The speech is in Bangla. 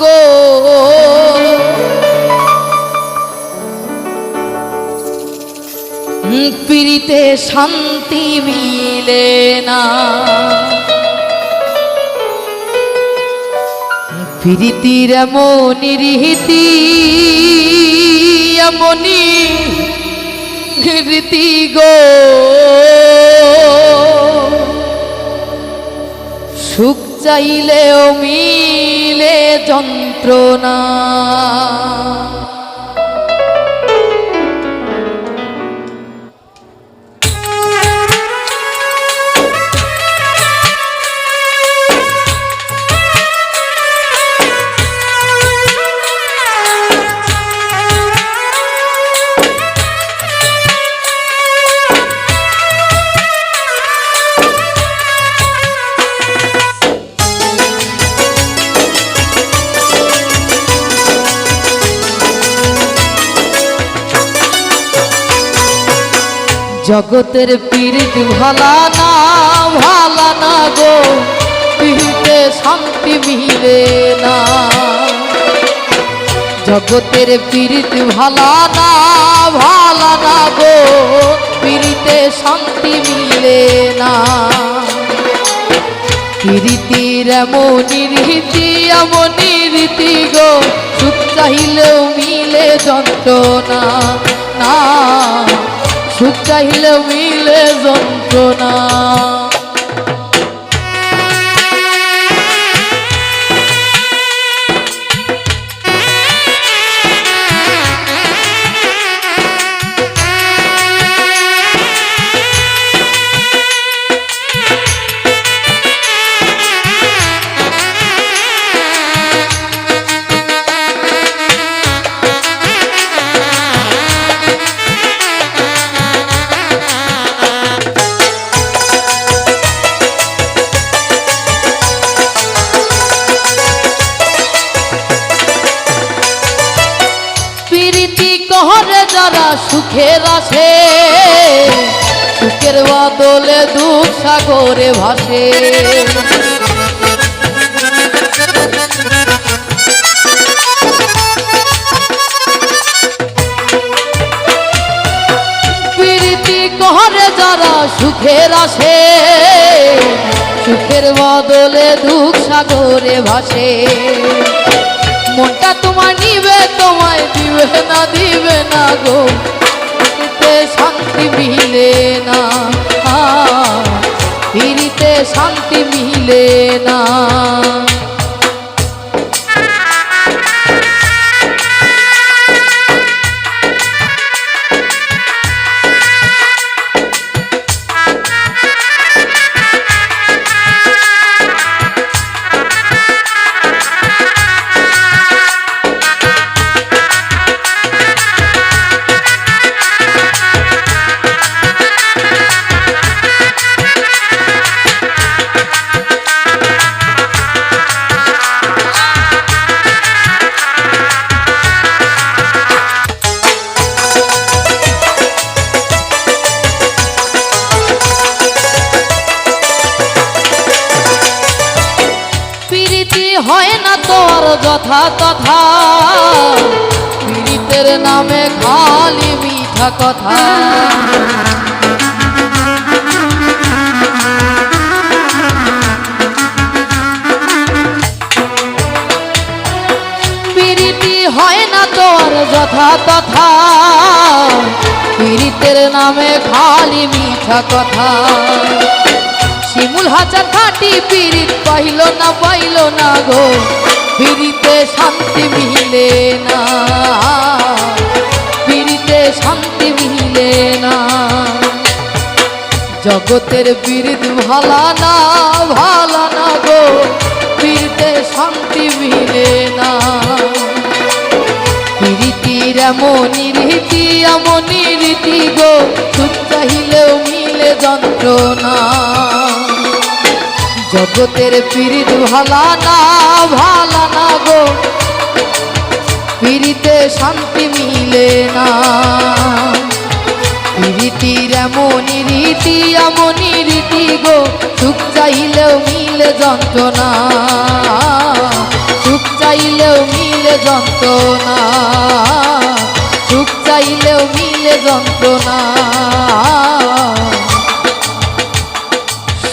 গো। পিড়িতে শান্তি মিলে না। প্রীতির এমনি রীতি এমনি রীতি গো। সুখ চাইলেও মিলে যন্ত্রণা। জগতের পীড়িত ভালা না ভালা না গো পীড়িতে শান্তি মিলে না। জগতের পীড়িত ভালা না ভালা না গো পীড়িতে শান্তি মিলে না। প্রীতির এমনি রীতি এমনি রীতি গো, সুখ চাহিলেও মিলে যন্ত্রণা না। সুখ চাইলে মিলে যন্ত্রণা। প্রীতি কহরে যারা সুখের আসে, সুখের বদলে দুঃখ সাগরে ভাসে। প্রীতি কহরে যারা সুখের আসে, সুখের বদলে দুঃখ সাগরে ভাসে। মনটা তোমার নিবে, তোমায় দিবে না দিবে না গো। পিড়িতে শান্তি মিলে না। পিড়িতে শান্তি মিলে না। হয় না তোর যথা তথা। পীড়িতের নামে খালি মিঠা কথা। প্রীতি হয় না তোর যথা তথা। পীড়িতের নামে খালি মিঠা কথা। শিমুল হাজার খাটি পিরিত পাইল না পাইল না গো। পিরিতে শান্তি মিলে না। পিরিতে শান্তি মিলে না। জগতের বিরিত ভালা না ভালা না গো। পিরিতে শান্তি মিলে না। প্রীতির এমনি রীতি এমনি রীতি গো। চাহিলেও মিলে যন্ত্রণা। জগতের পীড়িত ভালা না ভালা না গো। পীড়িতে শান্তি মিলে না। রীতির এমনই রীতি এমনই রীতি গো। সুখ চাইলেও মিলে যন্ত্রণা। সুখ চাইলেও মিলে যন্ত্রণা। সুখ চাইলেও মিলে যন্ত্রণা।